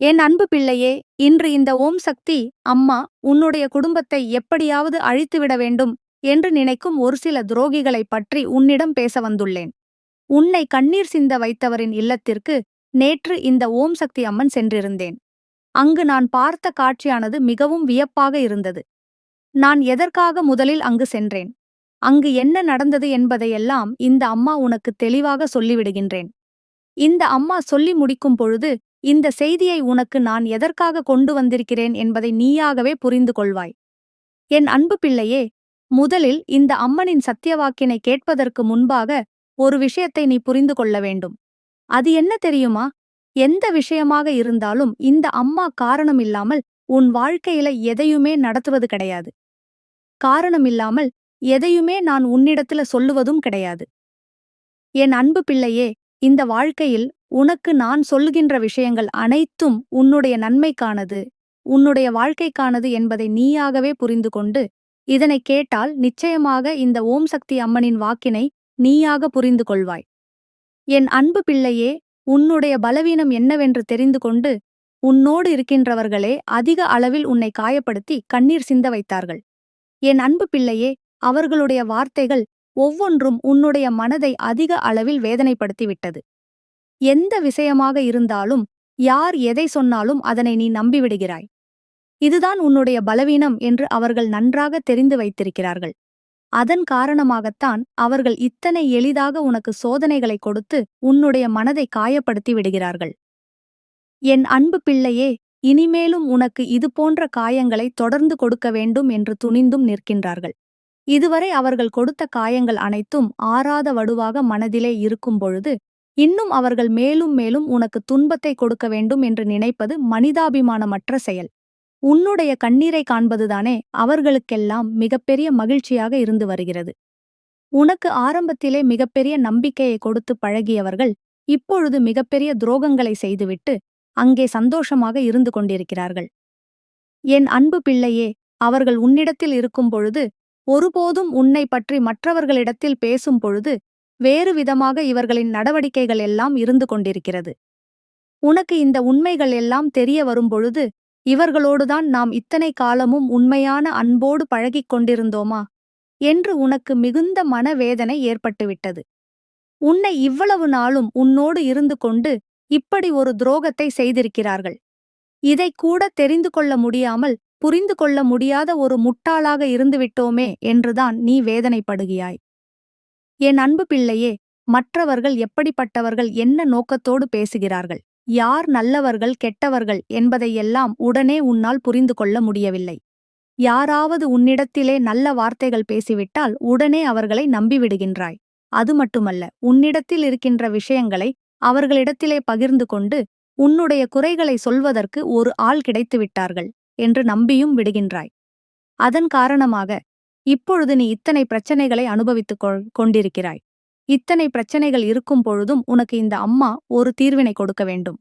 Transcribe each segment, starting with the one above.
என் அன்பு பிள்ளையே இன்று இந்த ஓம் சக்தி அம்மா உன்னுடைய குடும்பத்தை எப்படியாவது அழித்துவிட வேண்டும் என்று நினைக்கும் ஒரு சில துரோகிகளைப் பற்றி உன்னிடம் பேச வந்துள்ளேன். உன்னை கண்ணீர் சிந்த வைத்தவரின் இல்லத்திற்கு நேற்று இந்த ஓம் சக்தி அம்மன் சென்றிருந்தேன். அங்கு நான் பார்த்த காட்சியானது மிகவும் வியப்பாக இருந்தது. நான் எதற்காக முதலில் அங்கு சென்றேன்? அங்கு என்ன நடந்தது என்பதையெல்லாம் இந்த அம்மா உனக்கு தெளிவாக சொல்லிவிடுகின்றேன். இந்த அம்மா சொல்லி முடிக்கும் பொழுது இந்த செய்தியை உனக்கு நான் எதற்காக கொண்டு வந்திருக்கிறேன் என்பதை நீயாகவே புரிந்து கொள்வாய். என் அன்பு பிள்ளையே முதலில் இந்த அம்மனின் சத்தியவாக்கினை கேட்பதற்கு முன்பாக ஒரு விஷயத்தை நீ புரிந்து கொள்ள வேண்டும். அது என்ன தெரியுமா? எந்த விஷயமாக இருந்தாலும் இந்த அம்மா காரணமில்லாமல் உன் வாழ்க்கையில எதையுமே நடத்துவது கிடையாது. காரணமில்லாமல் எதையுமே நான் உன்னிடத்துல சொல்லுவதும் கிடையாது. என் அன்பு பிள்ளையே இந்த வாழ்க்கையில் உனக்கு நான் சொல்லுகின்ற விஷயங்கள் அனைத்தும் உன்னுடைய நன்மைக்கானது உன்னுடைய வாழ்க்கைக்கானது என்பதை நீயாகவே புரிந்து கொண்டு இதனை கேட்டால் நிச்சயமாக இந்த ஓம் சக்தி அம்மனின் வாக்கினை நீயாக புரிந்து கொள்வாய். என் அன்பு பிள்ளையே உன்னுடைய பலவீனம் என்னவென்று தெரிந்து கொண்டு உன்னோடு இருக்கின்றவர்களே அதிக அளவில் உன்னை காயப்படுத்தி கண்ணீர் சிந்த வைத்தார்கள். என் அன்பு பிள்ளையே அவர்களுடைய வார்த்தைகள் ஒவ்வொன்றும் உன்னுடைய மனதை அதிக அளவில் வேதனைப்படுத்திவிட்டது. எந்த விஷயமாக இருந்தாலும் யார் எதை சொன்னாலும் அதனை நீ நம்பிவிடுகிறாய். இதுதான் உன்னுடைய பலவீனம் என்று அவர்கள் நன்றாக தெரிந்து வைத்திருக்கிறார்கள். அதன் காரணமாகத்தான் அவர்கள் இத்தனை எளிதாக உனக்கு சோதனைகளை கொடுத்து உன்னுடைய மனதை காயப்படுத்தி விடுகிறார்கள். என் அன்பு பிள்ளையே இனிமேலும் உனக்கு இது போன்ற காயங்களை தொடர்ந்து கொடுக்க வேண்டும் என்று துணிந்தும் நிற்கின்றார்கள். இதுவரை அவர்கள் கொடுத்த காயங்கள் அனைத்தும் ஆறாத வடுவாக மனதிலே இருக்கும் பொழுது இன்னும் அவர்கள் மேலும் மேலும் உனக்கு துன்பத்தை கொடுக்க வேண்டும் என்று நினைப்பது மனிதாபிமானமற்ற செயல். உன்னுடைய கண்ணீரை காண்பதுதானே அவர்களுக்கெல்லாம் மிகப்பெரிய மகிழ்ச்சியாக இருந்து வருகிறது. உனக்கு ஆரம்பத்திலே மிகப்பெரிய நம்பிக்கையை கொடுத்து பழகியவர்கள் இப்பொழுது மிகப்பெரிய துரோகங்களை செய்துவிட்டு அங்கே சந்தோஷமாக இருந்து கொண்டிருக்கிறார்கள். என் அன்பு பிள்ளையே அவர்கள் உன்னிடத்தில் இருக்கும் பொழுது ஒருபோதும் உன்னை பற்றி மற்றவர்களிடத்தில் பேசும் பொழுது வேறு விதமாக இவர்களின் நடவடிக்கைகள் எல்லாம் இருந்து கொண்டிருக்கிறது. உனக்கு இந்த உண்மைகள் எல்லாம் தெரிய வரும்பொழுது இவர்களோடுதான் நாம் இத்தனை காலமும் உண்மையான அன்போடு பழகிக் கொண்டிருந்தோமா? என்று உனக்கு மிகுந்த மனவேதனை ஏற்பட்டுவிட்டது. உன்னை இவ்வளவு நாளும் உன்னோடு இருந்து கொண்டு இப்படி ஒரு துரோகத்தை செய்திருக்கிறார்கள். இதை கூட தெரிந்து கொள்ள முடியாமல் புரிந்து கொள்ள முடியாத ஒரு முட்டாளாக இருந்துவிட்டோமே என்றுதான் நீ வேதனைப்படுகியாய் என் அன்பு பிள்ளையே மற்றவர்கள் எப்படிப்பட்டவர்கள் என்ன நோக்கத்தோடு பேசுகிறார்கள்? யார் நல்லவர்கள் கெட்டவர்கள் என்பதையெல்லாம் உடனே உன்னால் புரிந்து கொள்ள முடியவில்லை. யாராவது உன்னிடத்திலே நல்ல வார்த்தைகள் பேசிவிட்டால் உடனே அவர்களை நம்பிவிடுகின்றாய். அது மட்டுமல்ல உன்னிடத்தில் இருக்கின்ற விஷயங்களை அவர்களிடத்திலே பகிர்ந்து கொண்டு உன்னுடைய குறைகளை சொல்வதற்கு ஒரு ஆள் கிடைத்துவிட்டார்கள் என்று நம்பியும் விடுகின்றாய். அதன் காரணமாக இப்பொழுது நீ இத்தனை பிரச்சனைகளை அனுபவித்துக் கொண்டிருக்கிறாய். இத்தனை பிரச்சனைகள் இருக்கும் பொழுதும் உனக்கு இந்த அம்மா ஒரு தீர்வினை கொடுக்க வேண்டும்.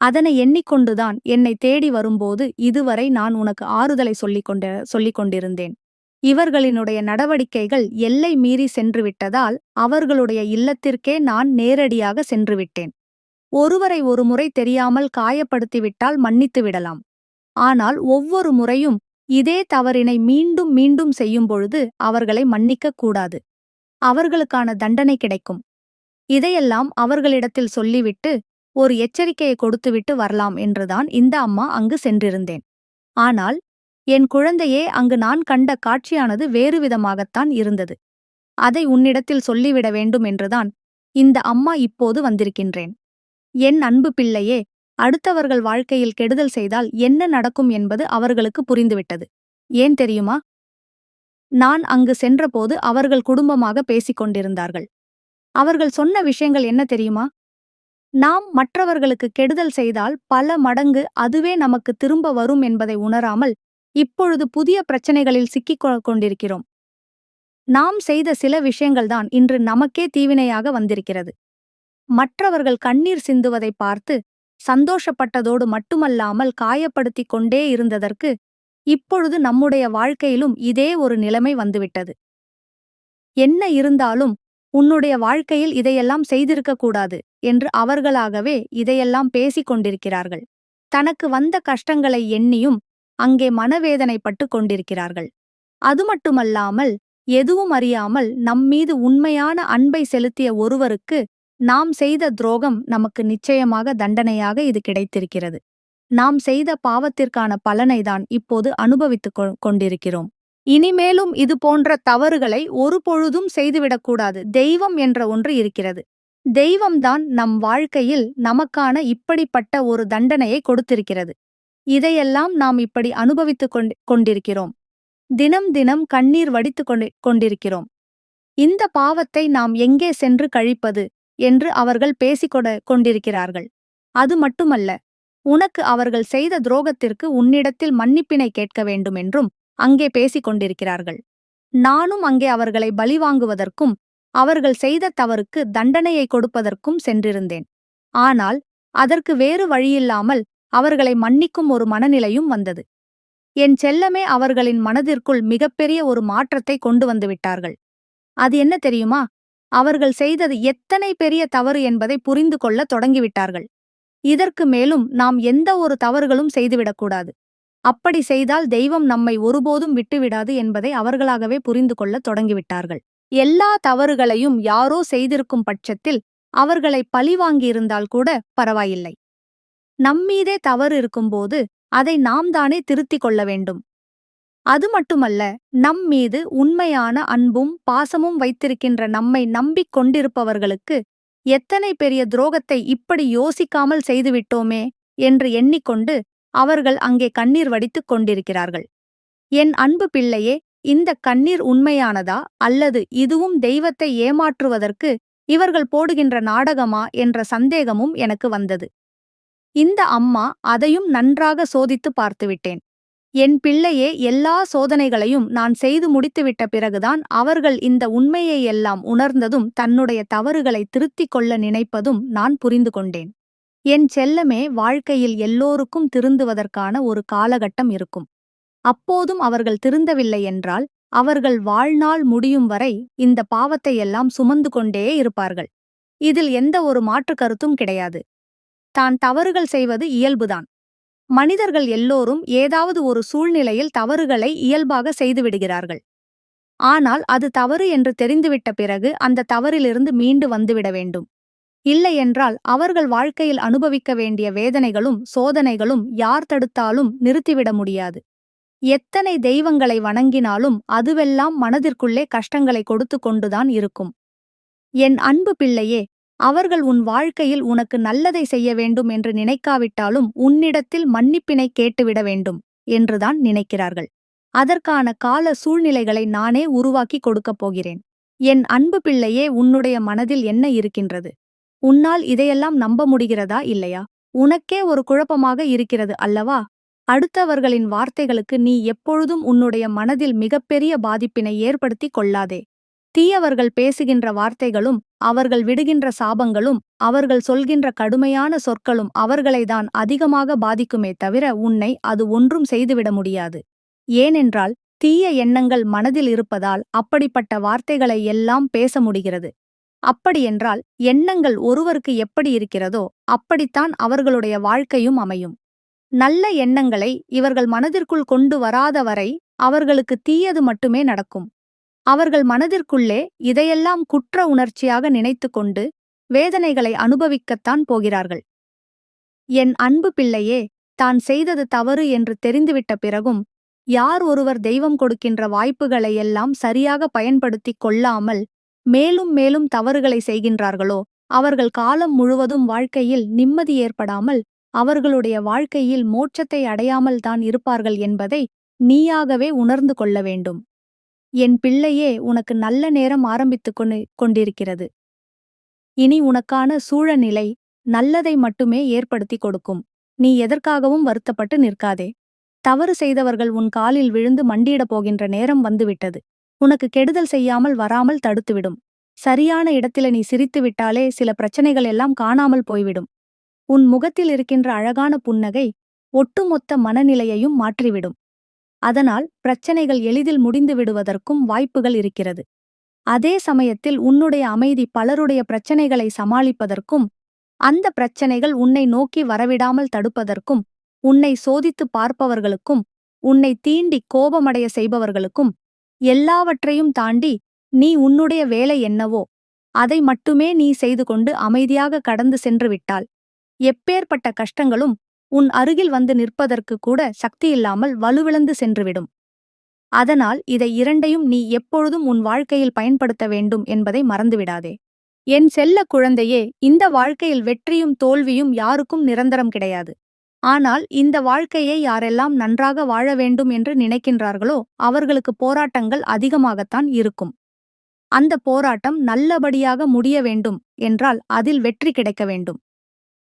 அதனை எண்ணிக்கொண்டுதான் என்னை தேடி வரும்போது இதுவரை நான் உனக்கு ஆறுதலை சொல்லிக் கொண்ட சொல்லிக் கொண்டிருந்தேன். இவர்களினுடைய நடவடிக்கைகள் எல்லை மீறி சென்றுவிட்டதால் அவர்களுடைய இல்லத்திற்கே நான் நேரடியாக சென்றுவிட்டேன். ஒருவரை ஒரு முறை தெரியாமல் காயப்படுத்திவிட்டால் மன்னித்து விடலாம். ஆனால் ஒவ்வொரு முறையும் இதே தவறினை மீண்டும் மீண்டும் செய்யும் பொழுது அவர்களை மன்னிக்கக் கூடாது. அவர்களுக்கான தண்டனை கிடைக்கும். இதையெல்லாம் அவர்களிடத்தில் சொல்லிவிட்டு ஒரு எச்சரிக்கையை கொடுத்துவிட்டு வரலாம் என்றுதான் இந்த அம்மா அங்கு சென்றிருந்தேன். ஆனால் என் குழந்தையே அங்கு நான் கண்ட காட்சியானது வேறு விதமாகத்தான் இருந்தது. அதை உன்னிடத்தில் சொல்லிவிட வேண்டும் என்றுதான் இந்த அம்மா இப்போது வந்திருக்கின்றேன். என் அன்பு பிள்ளையே அடுத்தவர்கள் வாழ்க்கையில் கெடுதல் செய்தால் என்ன நடக்கும் என்பது அவர்களுக்கு புரிந்துவிட்டது. ஏன் தெரியுமா? நான் அங்கு சென்றபோது அவர்கள் குடும்பமாக பேசிக் கொண்டிருந்தார்கள். அவர்கள் சொன்ன விஷயங்கள் என்ன தெரியுமா? நாம் மற்றவர்களுக்கு கெடுதல் செய்தால் பல மடங்கு அதுவே நமக்கு திரும்ப வரும் என்பதை உணராமல் இப்பொழுது புதிய பிரச்சனைகளில் சிக்கிக் கொண்டிருக்கிறோம். நாம் செய்த சில விஷயங்கள்தான் இன்று நமக்கே தீவினையாக வந்திருக்கிறது. மற்றவர்கள் கண்ணீர் சிந்துவதை பார்த்து சந்தோஷப்பட்டதோடு மட்டுமல்லாமல் காயப்படுத்திக் கொண்டே இருந்ததற்கு இப்பொழுது நம்முடைய வாழ்க்கையிலும் இதே ஒரு நிலைமை வந்துவிட்டது. என்ன இருந்தாலும் உன்னுடைய வாழ்க்கையில் இதையெல்லாம் செய்திருக்கக் கூடாது என்று அவர்களாகவே இதையெல்லாம் பேசிக் கொண்டிருக்கிறார்கள். தனக்கு வந்த கஷ்டங்களை எண்ணியும் அங்கே மனவேதனைப்பட்டு கொண்டிருக்கிறார்கள். அது மட்டுமல்லாமல் எதுவும் அறியாமல் நம்மீது உண்மையான அன்பை செலுத்திய ஒருவருக்கு நாம் செய்த துரோகம் நமக்கு நிச்சயமாக தண்டனையாக இது கிடைத்திருக்கிறது. நாம் செய்த பாவத்திற்கான பலனைதான் இப்போது அனுபவித்துக் கொண்டிருக்கிறோம். இனிமேலும் இது போன்ற தவறுகளை ஒருபொழுதும் செய்துவிடக்கூடாது தெய்வம் என்ற ஒன்று இருக்கிறது. தெய்வம்தான் நம் வாழ்க்கையில் நமக்கான இப்படிப்பட்ட ஒரு தண்டனையை கொடுத்திருக்கிறது. இதையெல்லாம் நாம் இப்படி அனுபவித்துக் கொண்டு கொண்டிருக்கிறோம். தினம் தினம் கண்ணீர் வடித்துக் கொண்டு கொண்டிருக்கிறோம். இந்த பாவத்தை நாம் எங்கே சென்று கழிப்பது? என்று அவர்கள் பேசிக்கொட கொண்டிருக்கிறார்கள். அது மட்டுமல்ல உனக்கு அவர்கள் செய்த துரோகத்திற்கு உன்னிடத்தில் மன்னிப்பினை கேட்க வேண்டும் என்றும் அங்கே பேசிக் கொண்டிருக்கிறார்கள். நானும் அங்கே அவர்களை பலிவாங்குவதற்கும் அவர்கள் செய்த தவறுக்கு தண்டனையை கொடுப்பதற்கும் சென்றிருந்தேன். ஆனால் அதற்கு வேறு வழியில்லாமல் அவர்களை மன்னிக்கும் ஒரு மனநிலையும் வந்தது. என் செல்லமே அவர்களின் மனதிற்குள் மிகப்பெரிய ஒரு மாற்றத்தை கொண்டு வந்து விட்டார்கள். அது என்ன தெரியுமா? அவர்கள் செய்தது எத்தனை பெரிய தவறு என்பதை புரிந்து கொள்ள தொடங்கிவிட்டார்கள். இதற்கு மேலும் நாம் எந்த ஒரு தவறுகளும் செய்துவிடக்கூடாது அப்படி செய்தால் தெய்வம் நம்மை ஒருபோதும் விட்டுவிடாது என்பதை அவர்களாகவே புரிந்து கொள்ளத் தொடங்கிவிட்டார்கள். எல்லா தவறுகளையும் யாரோ செய்திருக்கும் பட்சத்தில் அவர்களை பழிவாங்கியிருந்தால் கூட பரவாயில்லை. நம்மீதே தவறு இருக்கும்போது அதை நாம் தானே திருத்திக் கொள்ள வேண்டும். அது மட்டுமல்ல நம் மீது உண்மையான அன்பும் பாசமும் வைத்திருக்கின்ற நம்மை நம்பிக் கொண்டிருப்பவர்களுக்கு எத்தனை பெரிய துரோகத்தை இப்படி யோசிக்காமல் செய்துவிட்டோமே என்று எண்ணிக்கொண்டு அவர்கள் அங்கே கண்ணீர் வடித்துக் கொண்டிருக்கிறார்கள். என் அன்பு பிள்ளையே இந்த கண்ணீர் உண்மையானதா அல்லது இதுவும் தெய்வத்தை ஏமாற்றுவதற்கு இவர்கள் போடுகின்ற நாடகமா என்ற சந்தேகமும் எனக்கு வந்தது. இந்த அம்மா அதையும் நன்றாக சோதித்து பார்த்துவிட்டேன். என் பிள்ளையே எல்லா சோதனைகளையும் நான் செய்து முடித்துவிட்ட பிறகுதான் அவர்கள் இந்த உண்மையை எல்லாம் உணர்ந்ததும் தன்னுடைய தவறுகளை திருத்திக் கொள்ள நினைப்பதும் நான் புரிந்து கொண்டேன். என் செல்லமே வாழ்க்கையில் எல்லோருக்கும் திருந்துவதற்கான ஒரு காலகட்டம் இருக்கும். அப்போதும் அவர்கள் திருந்தவில்லை என்றால் அவர்கள் வாழ்நாள் முடியும் வரை இந்த பாவத்தை எல்லாம் சுமந்து கொண்டே இருப்பார்கள். இதில் எந்த ஒரு மாற்று கருத்தும் கிடையாது. தான் தவறுகள் செய்வது இயல்புதான். மனிதர்கள் எல்லோரும் ஏதாவது ஒரு சூழ்நிலையில் தவறுகளை இயல்பாக செய்துவிடுகிறார்கள் ஆனால் அது தவறு என்று தெரிந்துவிட்ட பிறகு அந்த தவறிலிருந்து மீண்டு வந்துவிட வேண்டும். இல்லையென்றால் அவர்கள் வாழ்க்கையில் அனுபவிக்க வேண்டிய வேதனைகளும் சோதனைகளும் யார் தடுத்தாலும் நிறுத்திவிட முடியாது. எத்தனை தெய்வங்களை வணங்கினாலும் அதுவெல்லாம் மனதிற்குள்ளே கஷ்டங்களை கொடுத்து கொண்டுதான் இருக்கும். என் அன்பு பிள்ளையே அவர்கள் உன் வாழ்க்கையில் உனக்கு நல்லதை செய்ய வேண்டும் என்று நினைக்காவிட்டாலும் உன்னிடத்தில் மன்னிப்பினை கேட்டுவிட வேண்டும் என்றுதான் நினைக்கிறார்கள். அதற்கான கால சூழ்நிலைகளை நானே உருவாக்கி கொடுக்கப் போகிறேன். என் அன்பு பிள்ளையே உன்னுடைய மனதில் என்ன இருக்கின்றது? உன்னால் இதையெல்லாம் நம்ப முடிகிறதா இல்லையா? உனக்கே ஒரு குழப்பமாக இருக்கிறது அல்லவா? அடுத்தவர்களின் வார்த்தைகளுக்கு நீ எப்பொழுதும் உன்னுடைய மனதில் மிகப்பெரிய பாதிப்பினை ஏற்படுத்திக் கொள்ளாதே. தீயவர்கள் பேசுகின்ற வார்த்தைகளும் அவர்கள் விடுகின்ற சாபங்களும் அவர்கள் சொல்கின்ற கடுமையான சொற்களும் அவர்களைதான் அதிகமாக பாதிக்குமே தவிர உன்னை அது ஒன்றும் செய்துவிட முடியாது. ஏனென்றால் தீய எண்ணங்கள் மனதில் இருப்பதால் அப்படிப்பட்ட வார்த்தைகளை எல்லாம் பேச முடிகிறது. அப்படியென்றால் எண்ணங்கள் ஒருவருக்கு எப்படி இருக்கிறதோ அப்படித்தான் அவர்களுடைய வாழ்க்கையும் அமையும். நல்ல எண்ணங்களை இவர்கள் மனதிற்குள் கொண்டு வராத வரை அவர்களுக்கு தீயது மட்டுமே நடக்கும். அவர்கள் மனதிற்குள்ளே இதையெல்லாம் குற்ற உணர்ச்சியாக நினைத்துக்கொண்டு வேதனைகளை அனுபவிக்கத்தான் போகிறார்கள். என் அன்பு பிள்ளையே தான் செய்தது தவறு என்று தெரிந்துவிட்ட பிறகும் யார் ஒருவர் தெய்வம் கொடுக்கின்ற வாய்ப்புகளை எல்லாம் சரியாக பயன்படுத்திக் கொள்ளாமல் மேலும் மேலும் தவறுகளை செய்கின்றார்களோ அவர்கள் காலம் முழுவதும் வாழ்க்கையில் நிம்மதி ஏற்படாமல் அவர்களுடைய வாழ்க்கையில் மோட்சத்தை அடையாமல் தான் இருப்பார்கள் என்பதை நீயாகவே உணர்ந்து கொள்ள வேண்டும். என் பிள்ளையே உனக்கு நல்ல நேரம் ஆரம்பித்துக் கொண்டு கொண்டிருக்கிறது. இனி உனக்கான சூழநிலை நல்லதை மட்டுமே ஏற்படுத்தி கொடுக்கும். நீ எதற்காகவும் வருத்தப்பட்டு நிற்காதே. தவறு செய்தவர்கள் உன் காலில் விழுந்து மண்டியிடப் போகின்ற நேரம் வந்துவிட்டது. உனக்கு கெடுதல் செய்யாமல் வராமல் தடுத்துவிடும். சரியான இடத்தில நீ சிரித்து விட்டாலே சில பிரச்சனைகள் எல்லாம் காணாமல் போய்விடும். உன் முகத்தில் இருக்கின்ற அழகான புன்னகை ஒட்டுமொத்த மனநிலையையும் மாற்றிவிடும். அதனால் பிரச்சனைகள் எளிதில் முடிந்து விடுவதற்கும் வாய்ப்புகள் இருக்கிறது. அதே சமயத்தில் உன்னுடைய அமைதி பலருடைய பிரச்சனைகளை சமாளிப்பதற்கும் அந்த பிரச்சனைகள் உன்னை நோக்கி வரவிடாமல் தடுப்பதற்கும் உன்னை சோதித்துப் பார்ப்பவர்களுக்கும் உன்னை தீண்டி கோபமடைய செய்பவர்களுக்கும் எல்லாவற்றையும் தாண்டி நீ உன்னுடைய வேலை என்னவோ அதை மட்டுமே நீ செய்து கொண்டு அமைதியாக கடந்து சென்று விட்டால் எப்பேற்பட்ட கஷ்டங்களும் உன் அருகில் வந்து நிற்பதற்கு கூட சக்தியில்லாமல் வலுவிழந்து சென்றுவிடும். அதனால் இதை இரண்டையும் நீ எப்பொழுதும் உன் வாழ்க்கையில் பயன்படுத்த வேண்டும் என்பதை மறந்துவிடாதே. என் செல்ல குழந்தையே இந்த வாழ்க்கையில் வெற்றியும் தோல்வியும் யாருக்கும் நிரந்தரம் கிடையாது. ஆனால் இந்த வாழ்க்கையை யாரெல்லாம் நன்றாக வாழ வேண்டும் என்று நினைக்கின்றார்களோ அவர்களுக்கு போராட்டங்கள் அதிகமாகத்தான் இருக்கும். அந்த போராட்டம் நல்லபடியாக முடிய வேண்டும் என்றால் அதில் வெற்றி கிடைக்க வேண்டும்.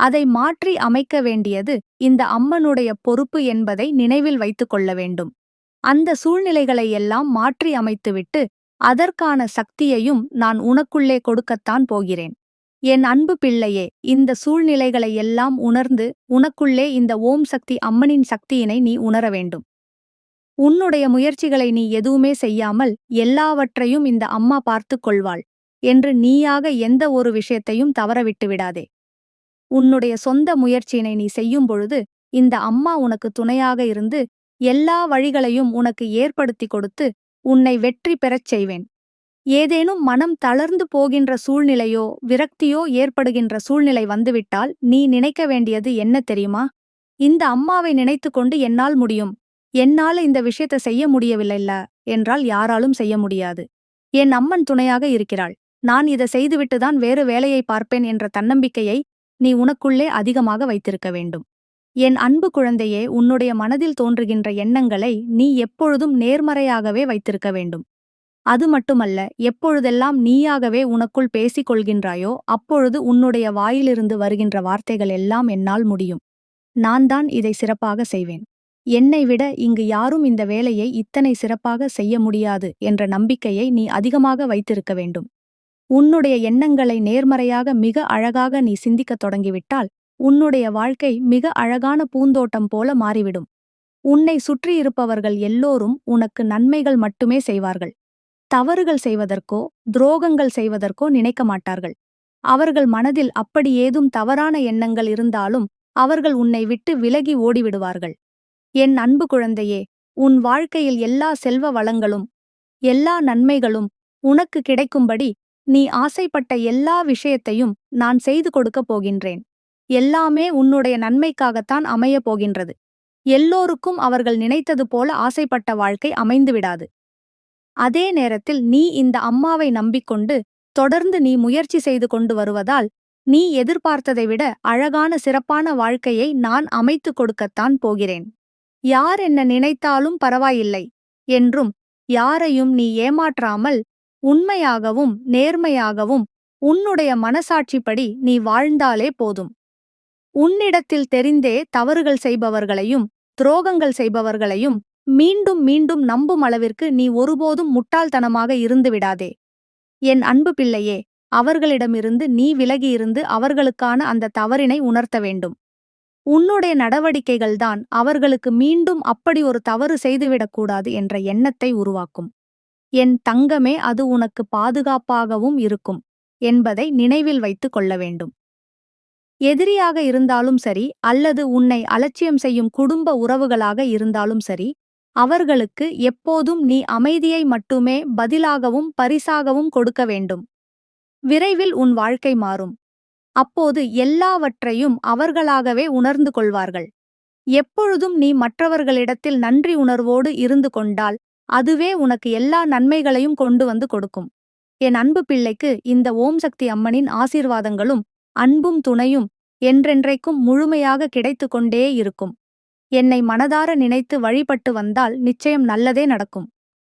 அதை மாற்றி அமைக்க வேண்டியது இந்த அம்மனுடைய பொறுப்பு என்பதை நினைவில் வைத்துக் கொள்ள வேண்டும். அந்த சூழ்நிலைகளை எல்லாம் மாற்றி அமைத்துவிட்டு அதற்கான சக்தியையும் நான் உனக்குள்ளே கொடுக்கத்தான் போகிறேன். என் அன்பு பிள்ளையே இந்த சூழ்நிலைகளை எல்லாம் உணர்ந்து உனக்குள்ளே இந்த ஓம் சக்தி அம்மனின் சக்தியினை நீ உணர வேண்டும். உன்னுடைய முயற்சிகளை நீ எதுவுமே செய்யாமல் எல்லாவற்றையும் இந்த அம்மா பார்த்துக் கொள்வாள் என்று நீயாக எந்த ஒரு விஷயத்தையும் தவறவிட்டு விடாதே உன்னுடைய சொந்த முயற்சியினை நீ செய்யும் பொழுது இந்த அம்மா உனக்கு துணையாக இருந்து எல்லா வழிகளையும் உனக்கு ஏற்படுத்தி கொடுத்து உன்னை வெற்றி பெறச் செய்வேன். ஏதேனும் மனம் தளர்ந்து போகின்ற சூழ்நிலையோ விரக்தியோ ஏற்படுகின்ற சூழ்நிலை வந்துவிட்டால் நீ நினைக்க வேண்டியது என்ன தெரியுமா? இந்த அம்மாவை நினைத்து கொண்டு என்னால் முடியும். என்னால இந்த விஷயத்தை செய்ய முடியவில்லைல்ல என்றால் யாராலும் செய்ய முடியாது. என் அம்மன் துணையாக இருக்கிறாள். நான் இதை செய்துவிட்டுதான் வேறு வேலையை பார்ப்பேன் என்ற தன்னம்பிக்கையை நீ உனக்குள்ளே அதிகமாக வைத்திருக்க வேண்டும். என் அன்பு குழந்தையே உன்னுடைய மனதில் தோன்றுகின்ற எண்ணங்களை நீ எப்பொழுதும் நேர்மறையாகவே வைத்திருக்க வேண்டும். அது மட்டுமல்ல எப்பொழுதெல்லாம் நீயாகவே உனக்குள் பேசிக் கொள்கின்றாயோ அப்பொழுது உன்னுடைய வாயிலிருந்து வருகின்ற வார்த்தைகள் எல்லாம் என்னால் முடியும். நான் தான் இதை சிறப்பாக செய்வேன். என்னை விட இங்கு யாரும் இந்த வேலையை இத்தனை சிறப்பாக செய்ய முடியாது என்ற நம்பிக்கையை நீ அதிகமாக வைத்திருக்க வேண்டும். உன்னுடைய எண்ணங்களை நேர்மறையாக மிக அழகாக நீ சிந்திக்கத் தொடங்கிவிட்டால் உன்னுடைய வாழ்க்கை மிக அழகான பூந்தோட்டம் போல மாறிவிடும். உன்னை சுற்றியிருப்பவர்கள் எல்லோரும் உனக்கு நன்மைகள் மட்டுமே செய்வார்கள். தவறுகள் செய்வதற்கோ துரோகங்கள் செய்வதற்கோ நினைக்க மாட்டார்கள். அவர்கள் மனதில் அப்படி ஏதும் தவறான எண்ணங்கள் இருந்தாலும் அவர்கள் உன்னை விட்டு விலகி ஓடிவிடுவார்கள். என் அன்பு குழந்தையே உன் வாழ்க்கையில் எல்லா செல்வ வளங்களும் எல்லா நன்மைகளும் உனக்கு கிடைக்கும்படி நீ ஆசைப்பட்ட எல்லா விஷயத்தையும் நான் செய்து கொடுக்கப் போகின்றேன். எல்லாமே உன்னுடைய நன்மைக்காகத்தான் அமையப் போகின்றது. எல்லோருக்கும் அவர்கள் நினைத்தது போல ஆசைப்பட்ட வாழ்க்கை அமைந்துவிடாது அதே நேரத்தில் நீ இந்த அம்மாவை நம்பிக்கொண்டு தொடர்ந்து நீ முயற்சி செய்து கொண்டு வருவதால் நீ எதிர்பார்த்ததை விட அழகான சிறப்பான வாழ்க்கையை நான் அமைத்துக் கொடுக்கத்தான் போகிறேன். யார் என்ன நினைத்தாலும் பரவாயில்லை என்றும் யாரையும் நீ ஏமாற்றாமல் உண்மையாகவும் நேர்மையாகவும் உன்னுடைய மனசாட்சிப்படி நீ வாழ்ந்தாலே போதும். உன்னிடத்தில் தெரிந்தே தவறுகள் செய்பவர்களையும் துரோகங்கள் செய்பவர்களையும் மீண்டும் மீண்டும் நம்பும் அளவிற்கு நீ ஒருபோதும் முட்டாள்தனமாக இருந்துவிடாதே என் அன்பு பிள்ளையே அவர்களிடமிருந்து நீ விலகியிருந்து அவர்களுக்கான அந்த தவறினை உணர்த்த வேண்டும். உன்னுடைய நடவடிக்கைகள்தான் அவர்களுக்கு மீண்டும் அப்படி ஒரு தவறு செய்துவிடக்கூடாது என்ற எண்ணத்தை உருவாக்கும். என் தங்கமே அது உனக்கு பாதுகாப்பாகவும் இருக்கும் என்பதை நினைவில் வைத்துக் கொள்ள வேண்டும். எதிரியாக இருந்தாலும் சரி அல்லது உன்னை அலட்சியம் செய்யும் குடும்ப உறவுகளாக இருந்தாலும் சரி அவர்களுக்கு எப்போதும் நீ அமைதியை மட்டுமே பதிலாகவும் பரிசாகவும் கொடுக்க வேண்டும். விரைவில் உன் வாழ்க்கை மாறும். அப்போது எல்லாவற்றையும் அவர்களாகவே உணர்ந்து கொள்வார்கள். எப்பொழுதும் நீ மற்றவர்களிடத்தில் நன்றி உணர்வோடு இருந்து கொண்டால் அதுவே உனக்கு எல்லா நன்மைகளையும் கொண்டு வந்து கொடுக்கும். என் அன்பு பிள்ளைக்கு இந்த ஓம் சக்தி அம்மனின் ஆசீர்வாதங்களும் அன்பும் துணையும் என்றென்றைக்கும் முழுமையாக கிடைத்து கொண்டே இருக்கும். என்னை மனதார நினைத்து வழிபட்டு வந்தால் நிச்சயம் நல்லதே நடக்கும்.